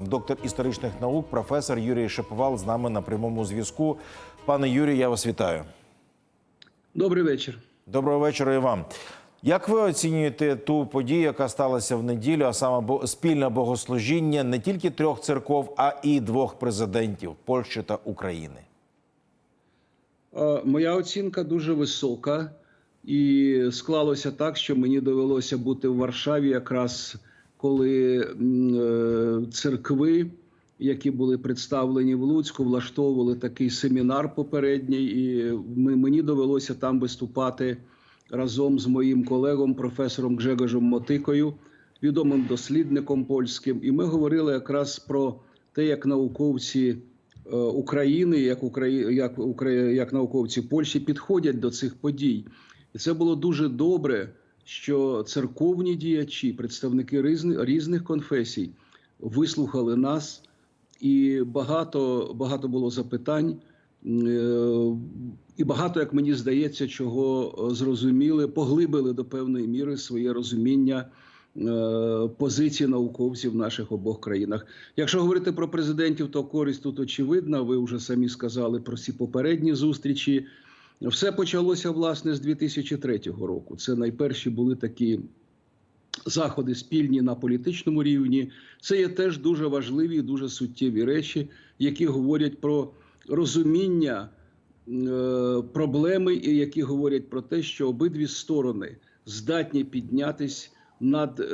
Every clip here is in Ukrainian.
Доктор історичних наук, професор Юрій Шиповал з нами на прямому зв'язку. Пане Юрію, я вас вітаю. Добрий вечір. Доброго вечора і вам. Як ви оцінюєте ту подію, яка сталася в неділю, а саме спільне богослужіння не тільки трьох церков, а і двох президентів Польщі та України? Е, Моя оцінка дуже висока, і склалося так, що мені довелося бути в Варшаві, якраз коли е, церкви, які були представлені в Луцьку, влаштовували такий семінар попередній, і мені довелося там виступати разом з моїм колегом, професором Гжегожем Мотикою, відомим дослідником польським. І ми говорили якраз про те, як науковці. е, України, як Украї... як, Укра... як науковці Польщі підходять до цих подій, і це було дуже добре, що церковні діячі, представники різних, конфесій, вислухали нас, і багато, багато було запитань, е, і багато, як мені здається, чого е, зрозуміли, поглибили до певної міри своє розуміння е, позиції науковців в наших обох країнах. Якщо говорити про президентів, то користь тут очевидна. Ви вже самі сказали про ці попередні зустрічі. Все почалося власне з 2003 року. Це найперші були такі заходи спільні на політичному рівні. Це є теж дуже важливі, і дуже суттєві речі, які говорять про розуміння е, проблеми, і які говорять про те, що обидві сторони здатні піднятись над е,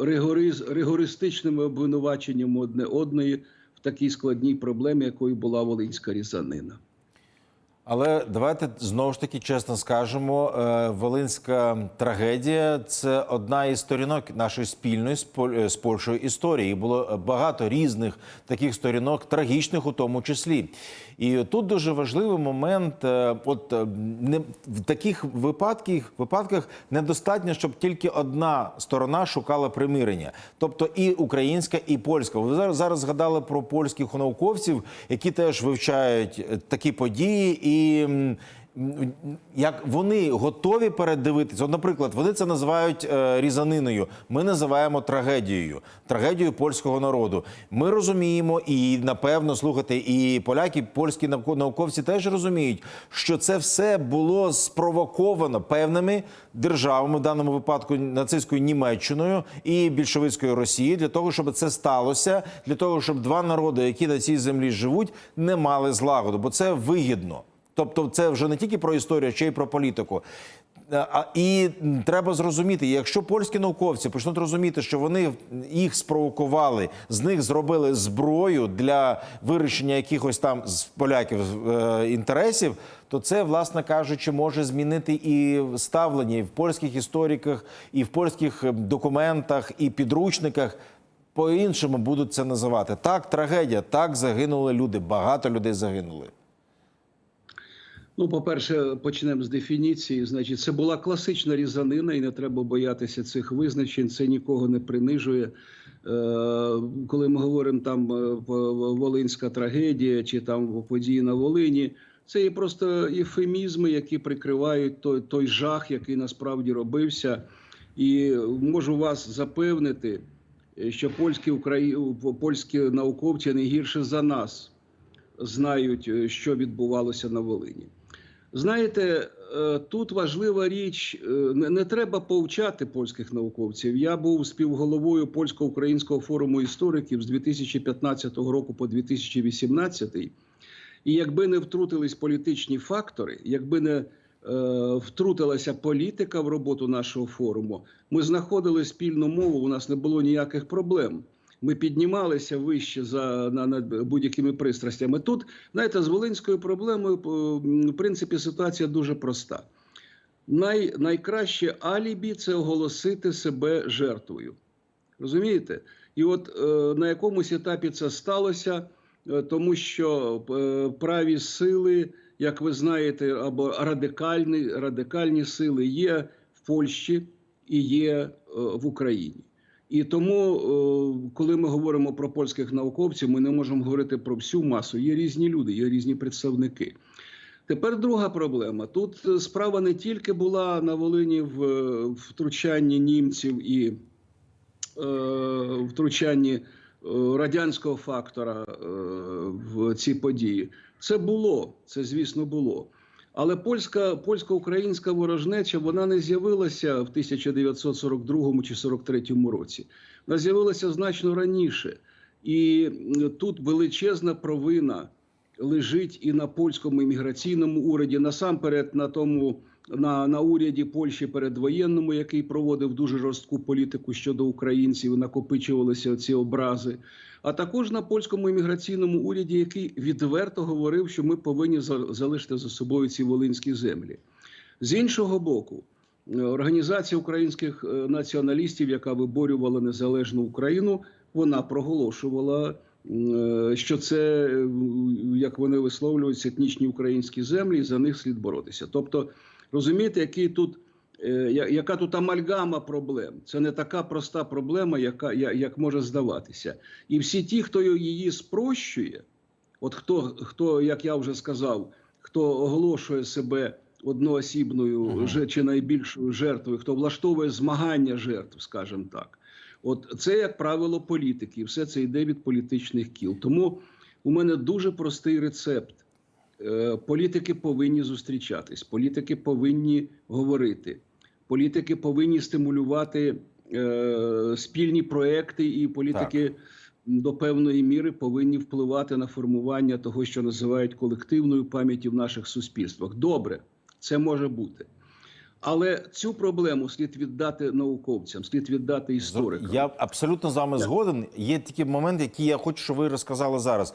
ригориз, ригористичними обвинуваченнями одне одної в такій складній проблемі, якою була Волинська різанина. Але давайте знову ж таки чесно скажемо: е, Волинська трагедія це одна із сторінок нашої спільної з Пол- е, Польщею історії. Було багато різних таких сторінок, трагічних у тому числі. І тут дуже важливий момент. е, От не в таких випадках випадках недостатньо, щоб тільки одна сторона шукала примирення, тобто і українська, і польська. Ви зараз зараз згадали про польських науковців, які теж вивчають такі події, і м, як вони готові передивитися. От, наприклад, вони це називають е, різаниною. Ми називаємо трагедією, трагедією польського народу. Ми розуміємо, і напевно слухайте, і поляки, і польські науко- науковці теж розуміють, що це все було спровоковано певними державами, в даному випадку нацистською Німеччиною і більшовицькою Росією, для того, щоб це сталося, для того, щоб два народи, які на цій землі живуть, не мали злагоду, бо це вигідно. Тобто, це вже не тільки про історію, ще й про політику. Е, і треба зрозуміти, якщо польські науковці почнуть розуміти, що вони їх спровокували, з них зробили зброю для вирішення якихось там з поляків е, інтересів, то це, власне кажучи, може змінити і ставлення і в польських істориках, і в польських е, документах, і підручниках. По-іншому будуть це називати. Так, трагедія, так загинули люди. Багато людей загинули. Ну, по-перше, почнемо з дефініції. Значить, це була класична різанина, і не треба боятися цих визначень. Це нікого не принижує. Е, коли ми говоримо там е, Волинська трагедія чи там події на Волині, це є просто ефемізми, які прикривають той, той жах, який насправді робився. І можу вас запевнити, е, що польські Украї... польські науковці не гірше за нас знають, е, що відбувалося на Волині. Знаєте, е, тут важлива річ: е, не, треба повчати польських науковців. Я був співголовою польсько-українського форуму істориків з 2015 року по 2018. І якби не втрутились політичні фактори, якби не втрутилася політика в роботу нашого форуму, ми знаходили спільну мову. У нас не було ніяких проблем. Ми піднімалися вище за на, над будь-якими пристрастями. Тут знаєте, з волинською проблемою в принципі ситуація дуже проста. Най, найкраще алібі це оголосити себе жертвою. Розумієте? І от е, на якомусь етапі це сталося, е, тому що е, праві сили, як ви знаєте, або радикальні, радикальні сили є в Польщі і є е, в Україні. І тому, е, коли ми говоримо про польських науковців, ми не можемо говорити про всю масу. Є різні люди, є різні представники. Тепер друга проблема. Тут е, справа не тільки була на Волині в е, втручанні німців і е, втручанні радянського фактора е, в ці події. Це було, це звісно було. Але польська польсько-українська ворожнеча вона не з'явилася в 1942 чи 43 році. Вона з'явилася значно раніше, і тут величезна провина лежить і на польському імміграційному уряді, насамперед на тому на, на уряді Польщі передвоєнному, який проводив дуже жорстку політику щодо українців, накопичувалися ці образи. А також на польському імміграційному уряді, який відверто говорив, що ми повинні за- залишити за собою ці волинські землі. З іншого боку, е, організація українських е, націоналістів, яка виборювала незалежну Україну, вона проголошувала, що це, е, як вони висловлюються, етнічні українські землі, і за них слід боротися. Тобто, розумієте, який тут. е, Яка тут амальгама проблем? Це не така проста проблема, яка як може здаватися. І всі ті, хто її спрощує, от хто, хто, як я вже сказав, хто оголошує себе одноосібною же- чи найбільшою жертвою, хто влаштовує змагання жертв, скажімо так. От це, як правило, політики, і все це йде від політичних кіл. Тому у мене дуже простий рецепт. Е, Політики повинні зустрічатись, політики повинні говорити, політики повинні стимулювати е, спільні проекти, і політики до певної міри повинні впливати на формування того, що називають колективною пам'яттю в наших суспільствах. Добре, це може бути. Але цю проблему слід віддати науковцям, слід віддати історикам. Я абсолютно з вами згоден. Є такі моменти, які я хочу, щоб ви розказали зараз.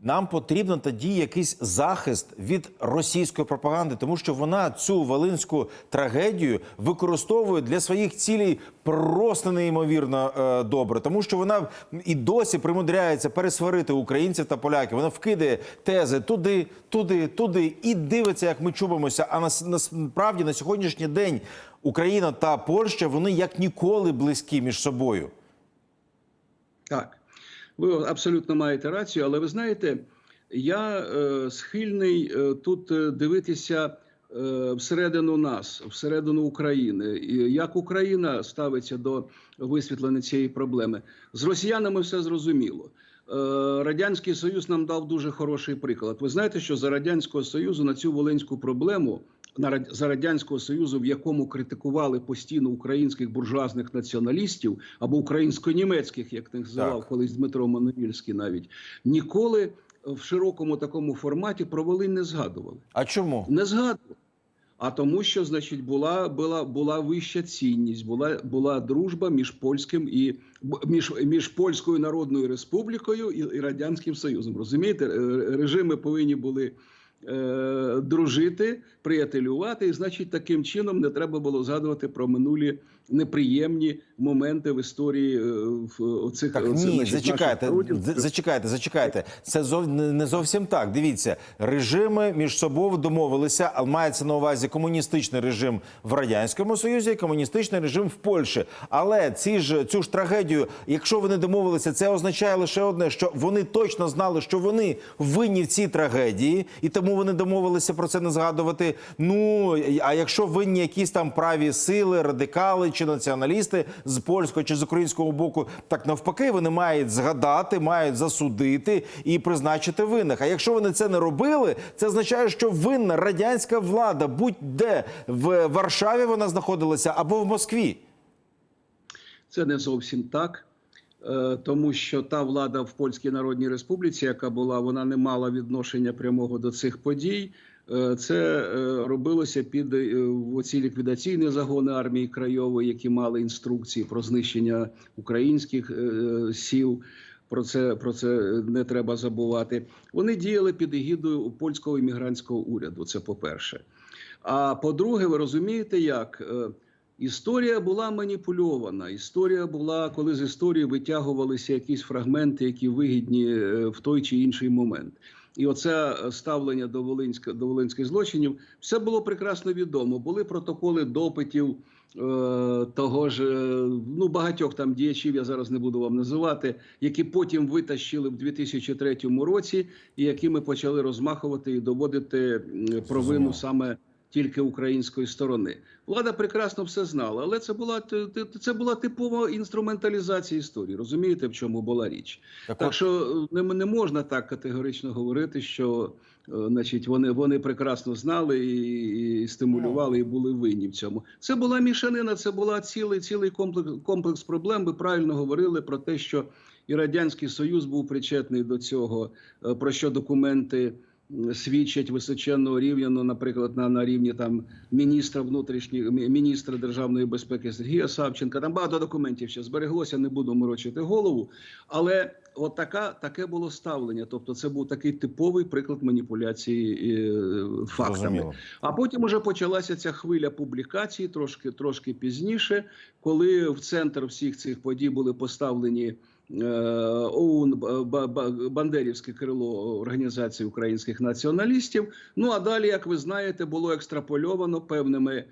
Нам потрібен тоді якийсь захист від російської пропаганди, тому що вона цю волинську трагедію використовує для своїх цілей просто неймовірно е, добре, тому що вона і досі примудряється пересварити українців та поляків. Вона вкидає тези туди, туди, туди і дивиться, як ми чубимося. А нас- насправді на сьогоднішній день Україна та Польща вони як ніколи близькі між собою. Так, ви абсолютно маєте рацію, але ви знаєте, я е, схильний е, тут е, дивитися е, всередину нас, всередину України, і як Україна ставиться до висвітлення цієї проблеми. З росіянами все зрозуміло. Е, Радянський Союз нам дав дуже хороший приклад. Ви знаєте, що за радянського союзу на цю волинську проблему за радянського союзу, в якому критикували постійно українських буржуазних націоналістів або українсько-німецьких, як називав Так. колись Дмитро Мануїльський, навіть ніколи в широкому такому форматі про Волинь не згадували. А чому? Не згадували. А тому, що значить була, була, була вища цінність, була, була дружба між польським і між, між Польською Народною Республікою і, і Радянським Союзом. Розумієте, Е, режими повинні були дружити, приятелювати, і значить, таким чином не треба було згадувати про минулі неприємні моменти в історії е, в оцих Так оцих, ні, значить, зачекайте, зачекайте, зачекайте. Це зов не зовсім так. Дивіться, режими між собою домовилися, але мається на увазі комуністичний режим в радянському союзі, і комуністичний режим в Польщі. Але ці ж цю ж трагедію, якщо вони домовилися, це означає лише одне, що вони точно знали, що вони винні в цій трагедії, і тому вони домовилися про це не згадувати. Ну а якщо винні якісь там праві сили, радикали чи націоналісти з польського чи з українського боку, так навпаки, вони мають згадати, мають засудити і призначити винних. А якщо вони це не робили, це означає, що винна радянська влада, будь-де в Варшаві вона знаходилася або в Москві. Це не зовсім так, е, тому що та влада в Польській Народній Республіці, яка була, вона не мала відношення прямого до цих подій. Е, Це е, робилося під е, оці ліквідаційні загони армії Крайової, які мали інструкції про знищення українських сіл. Про це про це не треба забувати. Вони діяли під егідою польського іммігрантського уряду. Це по-перше. А по-друге, ви розумієте, як історія була маніпульована. Історія була, коли з історії витягувалися якісь фрагменти, які вигідні в той чи інший момент. І оце е, ставлення до Волинська до волинських злочинів все було прекрасно відомо. Були протоколи допитів е, того ж е, ну багатьох там діячів. Я зараз не буду вам називати, які потім витащили в 2003 році, і якими почали розмахувати і доводити провину саме тільки української сторони. Влада прекрасно все знала, але це була це була типова інструменталізація історії. Розумієте, в чому була річ? Так, Так що не, не можна так категорично говорити, що е, значить, вони, вони прекрасно знали і, і стимулювали, і були винні в цьому. Це була мішанина, це була цілий, цілий комплекс, комплекс проблем. Ви правильно говорили про те, що і Радянський Союз був причетний до цього, е, про що документи свідчать височенного рівня, ну, наприклад, на, на рівні там міністра внутрішніх міністра державної безпеки Сергія Савченка. Там багато документів ще збереглося, не буду морочити голову. Але от така, таке було ставлення. Тобто, це був такий типовий приклад маніпуляції е, фактами. зрозуміло. А потім уже почалася ця хвиля публікацій трошки трошки пізніше, коли в центр всіх цих подій були поставлені. Е, ОУН Ба- Ба- Ба- Бандерівське крило організації українських націоналістів. Ну а далі, як ви знаєте, було екстрапольовано певними е,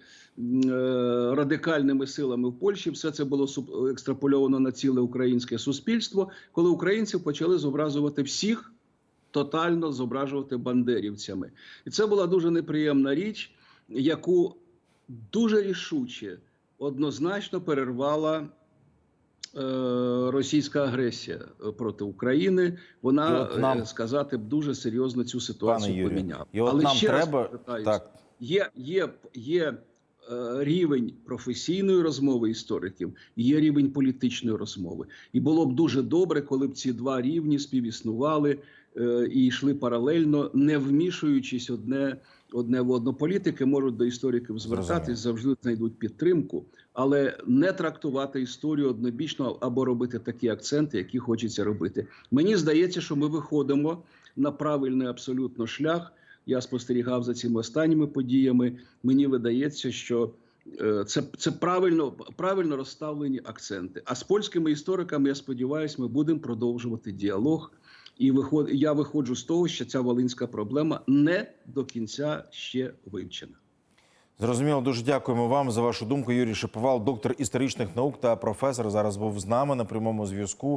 радикальними силами в Польщі. Все це було екстрапольовано на ціле українське суспільство, коли українців почали зобразувати всіх тотально зображувати бандерівцями. І це була дуже неприємна річ, яку дуже рішуче однозначно перервала. Е, Російська агресія е, проти України, вона нам- е, сказати б дуже серйозно цю ситуацію поміняла. і от нам ще раз питаюсь, так. є, є, є рівень професійної розмови істориків, є рівень політичної розмови. І було б дуже добре, коли б ці два рівні співіснували е, і йшли паралельно, не вмішуючись одне, одне в одно. Політики можуть до істориків звертатись, завжди знайдуть підтримку, але не трактувати історію однобічно або робити такі акценти, які хочеться робити. Мені здається, що ми виходимо на правильний абсолютно шлях. Я спостерігав за цими останніми подіями. Мені видається, що е, це, це правильно, правильно розставлені акценти. А з польськими істориками, я сподіваюся, ми будемо продовжувати діалог. І виход, я виходжу з того, що ця волинська проблема не до кінця ще вивчена. Зрозуміло, дуже дякуємо вам за вашу думку. Юрій Шиповал, доктор історичних наук та професор. Зараз був з нами на прямому зв'язку.